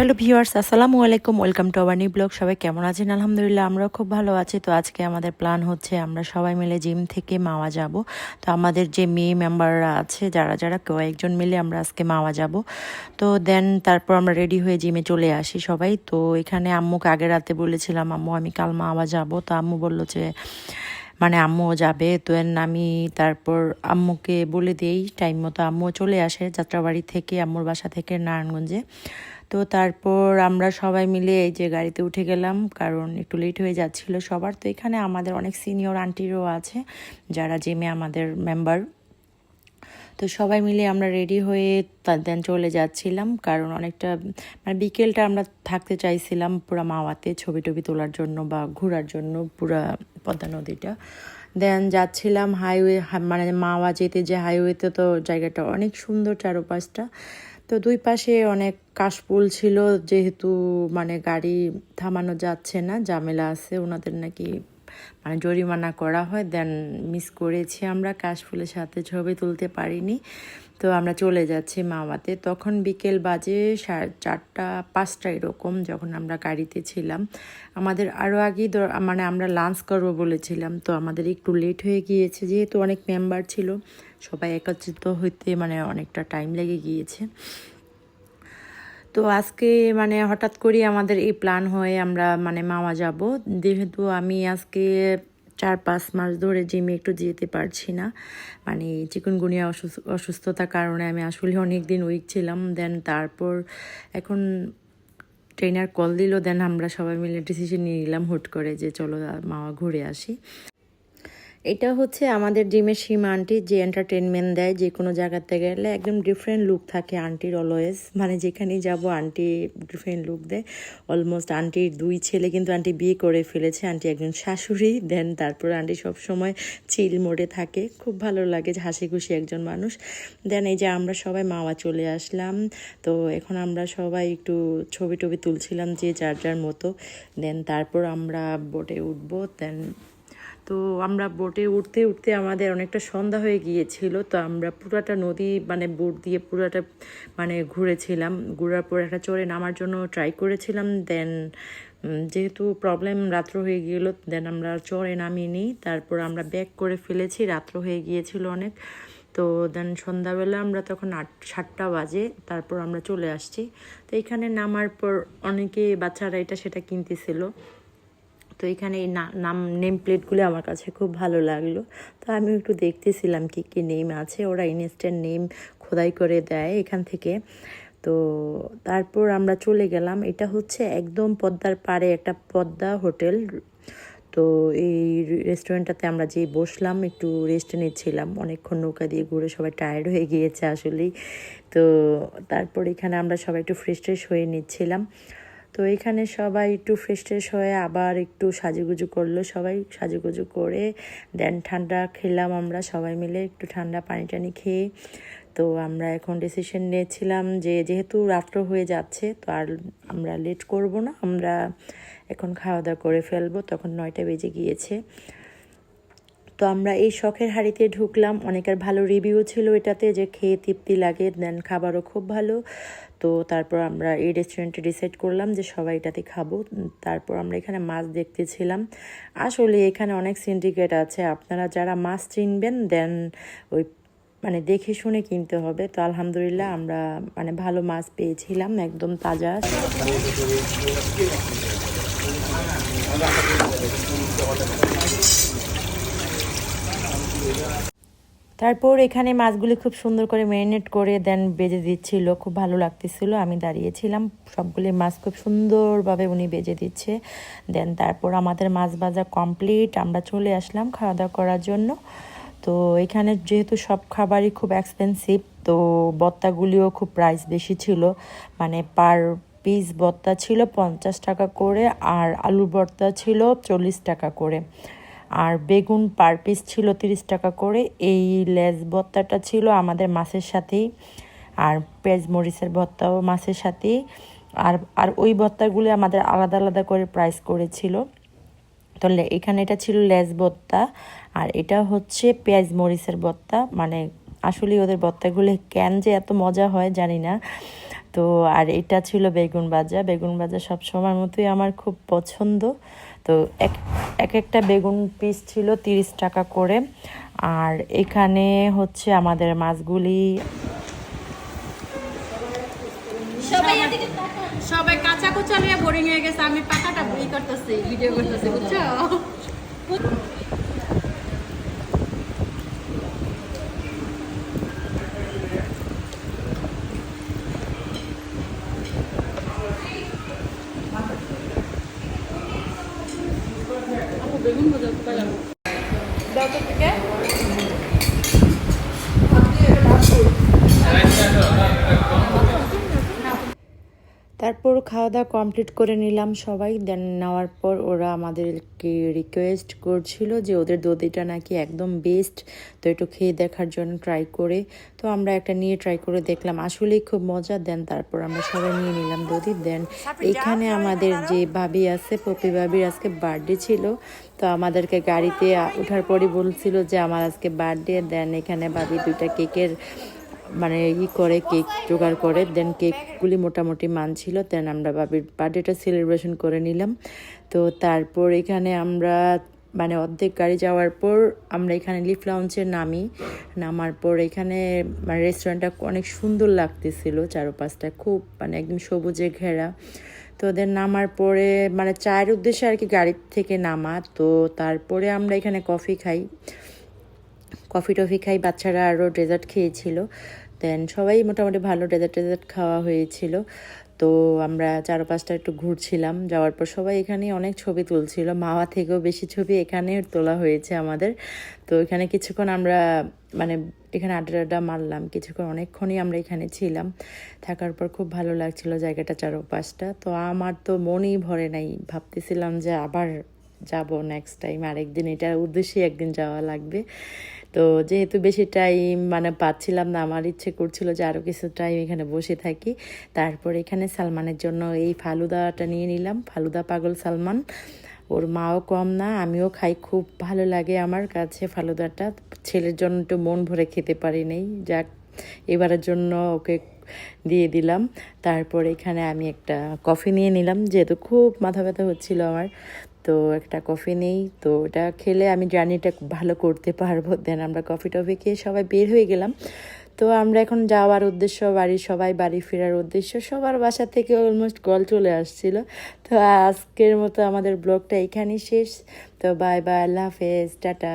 Hello viewers আসসালামু আলাইকুম welcome to our new blog সবাই কেমন আছেন? আলহামদুলিল্লাহ, আমরাও খুব ভালো আছি। তো আজকে আমাদের প্ল্যান হচ্ছে আমরা সবাই মিলে জিম থেকে মাওয়া যাব। তো আমাদের যে মেয়ে মেম্বাররা আছে, যারা যারা কয়েকজন মিলে আমরা আজকে মাওয়া যাব। তো দেন তারপর আমরা রেডি হয়ে জিমে চলে আসি সবাই। তো এখানে আম্মুকে আগে রাতে বলেছিলাম, আম্মু, আমি কাল মাওয়া যাব। তো আম্মু বলল যে মানে আম্মুও যাবে। তো আমি তারপর আম্মুকে বলে দেই টাইম মতো আম্মুও চলে আসে যাত্রাবাড়ি থেকে, আম্মুর বাসা থেকে নারায়ণগঞ্জে। তো তারপর আমরা সবাই মিলে এই যে গাড়িতে উঠে গেলাম, কারণ একটু লেট হয়ে যাচ্ছিল সবার। তো এখানে আমাদের অনেক সিনিয়র আন্টিরও আছে, যারা জিমে আমাদের মেম্বার তো সবাই মিলে আমরা রেডি হয়ে দেন চলে যাচ্ছিলাম, কারণ অনেকটা মানে বিকেলটা আমরা থাকতে চাইছিলাম পুরা মাওয়াতে ছবি টবি তোলার জন্য বা ঘোরার জন্য পুরা পদ্মা নদীটা। দেন যাচ্ছিলাম হাইওয়ে মানে মাওয়া যেতে যে হাইওয়েতে তো জায়গাটা অনেক সুন্দর চারপাশটা। তো দুই পাশে অনেক কাশফুল ছিল, যেহেতু মানে গাড়ি থামানো যাচ্ছে না, ঝামেলা আছে, ওনাদের নাকি মানে জরিমানা করা হয় দেন মিস করেছি আমরা, কাশফুলের সাথে ছবি তুলতে পারিনি। তো আমরা চলে যাচ্ছি মামাতে। তখন বিকেল বাজে সাড়ে চারটা পাঁচটা এরকম যখন আমরা গাড়িতে ছিলাম। আমাদের আরও আগেই মানে আমরা লাঞ্চ করব বলেছিলাম। তো আমাদের একটু লেট হয়ে গিয়েছে, যেহেতু অনেক মেম্বার ছিল। সবাই একত্রিত হইতে মানে অনেকটা টাইম লেগে গিয়েছে। তো আজকে মানে হঠাৎ করে আমাদের এই প্ল্যান হয়ে আমরা মানে মামা যাব। যেহেতু আমি আজকে চার পাঁচ মাস ধরে জিমে একটু যেতে পারছি না। মানে চিকুনগুনিয়া অসুস্থতার কারণে আমি আসলে অনেক দিন উইক ছিলাম। দেন তারপর এখন ট্রেনার কল দিল। দেন আমরা সবাই মিলে ডিসিশন নিয়ে নিলাম হুট করে যে, চলো, মামা ঘুরে আসি। এটা হচ্ছে আমাদের জিমের সীমা আন্টি, যে এন্টারটেনমেন্ট দেয় যে কোনো জায়গাতে গেলে একদম ডিফারেন্ট লুক থাকে আন্টির অলওয়েজ মানে যেখানেই যাব, আন্টি ডিফারেন্ট লুক দেয়। অলমোস্ট আন্টির দুই ছেলে কিন্তু আন্টি বিয়ে করে ফেলেছে। আন্টি একজন শাশুড়ি দেন তারপর আন্টি সব সময় চিল মোডে থাকে। খুব ভালো লাগে যে হাসি খুশি একজন মানুষ। দেন এই যে আমরা সবাই মাওয়া চলে আসলাম। তো এখন আমরা সবাই একটু ছবি টবি তুলছিলাম যে যার যার মতো। দেন তারপর আমরা বোটে উঠবো দেন তো আমরা বোটে উঠতে উঠতে আমাদের অনেকটা সন্ধ্যা হয়ে গিয়েছিল। তো আমরা পুরাটা নদী মানে বোট দিয়ে পুরাটা মানে ঘুরেছিলাম। ঘুরার পর একটা চড়ে নামার জন্য ট্রাই করেছিলাম। দেন যেহেতু প্রবলেম রাত্র হয়ে গেল দেন আমরা চড়ে নামিনি। তারপর আমরা ব্যাক করে ফেলেছি, রাত্র হয়ে গিয়েছিল অনেক। তো দেন সন্ধ্যাবেলা আমরা তখন আট, সাতটা বাজে, তারপর আমরা চলে আসছি। তো এখানে নামার পর অনেকে বাচ্চারা এটা, সেটা কিনতেছিল। তো এখানে এই নাম নেম প্লেটগুলো আমার কাছে খুব ভালো লাগল। তো আমি একটু দেখতেছিলাম কি কি নেম আছে। ওরা ইনস্ট্যান্ট নেম খোদাই করে দেয় এখান থেকে। তো তারপর আমরা চলে গেলাম। এটা হচ্ছে একদম পদ্মার পাড়ে একটা পদ্মা হোটেল। তো এই রেস্টুরেন্টটাতে আমরা যেই বসলাম। একটু রেস্ট নিচ্ছিলাম। অনেকক্ষণ নৌকা দিয়ে ঘুরে সবাই টায়ার্ড হয়ে গিয়েছে আসলেই। তো তারপর এখানে আমরা সবাই একটু ফ্রেশ ট্রেশ হয়ে নিচ্ছিলাম। তো এখানে সবাই একটু ফ্রেশ ট্রেশ হয়ে আবার একটু সাজুগুজু করল। সবাই সাজুগুজু করে দেন ঠান্ডা খেলাম আমরা সবাই মিলে একটু ঠান্ডা পানি টানি খেয়ে। তো আমরা এখন ডিসিশন নিয়েছিলাম যে যেহেতু রাত্র হয়ে যাচ্ছে তো আর আমরা লেট করব না, আমরা এখন খাওয়া দাওয়া করে ফেলব। তখন নয়টা বেজে গিয়েছে। তো আমরা এই শখের হাড়িতে ঢুকলাম। অনেকের ভালো রিভিউ ছিল এটাতে যে খেয়ে তৃপ্তি লাগে দেন খাবারও খুব ভালো। তো তারপর আমরা এই রেস্টুরেন্টে ডিসাইড করলাম যে সবাই এটাতে খাব। তারপর আমরা এখানে মাছ দেখতেছিলাম। আসলে এখানে অনেক সিন্ডিকেট আছে। আপনারা যারা মাছ চিনবেন দেন ওই মানে দেখে শুনে কিনতে হবে। তো আলহামদুলিল্লাহ আমরা মানে ভালো মাছ পেয়েছিলাম, একদম তাজা। তারপর এখানে মাছগুলি খুব সুন্দর করে ম্যারিনেট করে দেন বেজে দিচ্ছিল, খুব ভালো লাগতেছিল। আমি দাঁড়িয়েছিলাম, সবগুলি মাছ খুব সুন্দরভাবে উনি বেজে দিচ্ছে। দেন তারপর আমাদের মাছ ভাজা কমপ্লিট আমরা চলে আসলাম খাওয়া দাওয়া করার জন্য। তো এখানে যেহেতু সব খাবারই খুব এক্সপেন্সিভ তো বত্তাগুলিও খুব প্রাইস বেশি ছিল। মানে পার পিস বত্তা ছিল পঞ্চাশ টাকা করে আর আলু ভর্তা ছিল চল্লিশ টাকা করে। আর বেগুন পার পিস ছিল তিরিশ টাকা করে। এই লেজ ভত্তাটা ছিল আমাদের মাছের সাথেই আর পেঁয়াজ মরিচের ভত্তাও মাছের সাথেই। আর আর ওই ভত্তাগুলি আমাদের আলাদা আলাদা করে প্রাইস করেছিল। তো এখানে এটা ছিল লেজ ভত্তা আর এটা হচ্ছে পেঁয়াজ মরিচের ভত্তা মানে আসলে ওদের ভত্তাগুলি কেন যে এত মজা হয় জানি না। তো আর এটা ছিল বেগুন ভাজা। বেগুন ভাজা সব সময় মতোই আমার খুব পছন্দ। তো এক এক একটা বেগুন পিস ছিল তিরিশ টাকা করে। আর এখানে হচ্ছে আমাদের মাছগুলি সবাই কাঁচা কুচা নিয়ে বোরিং হয়ে গেছে। আমি পাকাটা ই করতেছি ভিডিও করতেছি, বুঝছ আপু বেগুন ভাজা কোথায় যাব দাও তো থেকে তারপর খাওয়া দাওয়া কমপ্লিট করে নিলাম সবাই। দেন নেওয়ার পর ওরা আমাদেরকে রিকোয়েস্ট করছিল যে ওদের দধিটা নাকি একদম বেস্ট তো একটু খেয়ে দেখার জন্য ট্রাই করে। তো আমরা একটা নিয়ে ট্রাই করে দেখলাম। আসলেই খুব মজা। দেন তারপর আমরা সবাই নিয়ে নিলাম দধি দেন এখানে আমাদের যে ভাবি আছে পপি ভাবির আজকে বার্থডে ছিল। তো আমাদেরকে গাড়িতে ওঠার পরই বলছিল যে আমার আজকে বার্থডে দেন এখানে ভাবি দুইটা কেকের মানে ই করে কেক জোগাড় করে দেন কেকগুলি মোটামুটি মান ছিল দেন আমরা বাবির বার্থডেটা সেলিব্রেশন করে নিলাম। তো তারপর এখানে আমরা মানে অর্ধেক গাড়ি যাওয়ার পর আমরা এখানে লিফ লাউঞ্চে নামি। নামার পর এখানে মানে রেস্টুরেন্টটা অনেক সুন্দর লাগতেছিল, চারোপাশটা খুব মানে একদম সবুজে ঘেরা। তো ওদের নামার পরে মানে চায়ের উদ্দেশ্যে আর কি গাড়ি থেকে নামা। তো তারপরে আমরা এখানে কফি খাই। কফি টফি খাই, বাচ্চারা আরও ডেজার্ট খেয়েছিল। দেন সবাই মোটামুটি ভালো ডেজার্ট টেজার্ট খাওয়া হয়েছিল। তো আমরা চার পাঁচটা একটু ঘুরছিলাম। যাওয়ার পর সবাই এখানে অনেক ছবি তুলছিল। মাওয়া থেকেও বেশি ছবি এখানে তোলা হয়েছে আমাদের। তো এখানে কিছুক্ষণ আমরা মানে এখানে আড্ডা আড্ডা মারলাম। কিছুক্ষণ অনেকক্ষণই আমরা এখানে ছিলাম। থাকার পর খুব ভালো লাগছিল জায়গাটা চারপাশটা। তো আমার তো মনই ভরে নাই। ভাবতেছিলাম যে আবার যাব নেক্সট টাইম আরেকদিন এটার উদ্দেশ্যে একদিন যাওয়া লাগবে। তো যেহেতু বেশি টাইম মানে পাচ্ছিলাম না, আমার ইচ্ছে করছিল যে আরও কিছু টাইম এখানে বসে থাকি। তারপর এখানে সালমানের জন্য এই ফালুদাটা নিয়ে নিলাম, ফালুদা পাগল সালমান। ওর মাও কম না, আমিও খাই, খুব ভালো লাগে আমার কাছে ফালুদাটা। ছেলের জন্য একটু মন ভরে খেতে পারি নেই, যাক, এবারের জন্য ওকে দিয়ে দিলাম। তারপর এখানে আমি একটা কফি নিয়ে নিলাম, যেহেতু খুব মাথা ব্যথা হচ্ছিল আমার। তো একটা কফি নেই, তো ওটা খেলে আমি জার্নিটা ভালো করতে পারব। দেন আমরা কফি টফি খেয়ে সবাই বের হয়ে গেলাম। তো আমরা এখন যাওয়ার উদ্দেশ্য, বাড়ির সবাই, বাড়ি ফেরার উদ্দেশ্য, সবার বাসা থেকে অলমোস্ট গল চলে আসছিল। তো আজকের মতো আমাদের ব্লগটা এখানেই শেষ। তো বাই বাই আল্লাহ হাফেজ, টাটা।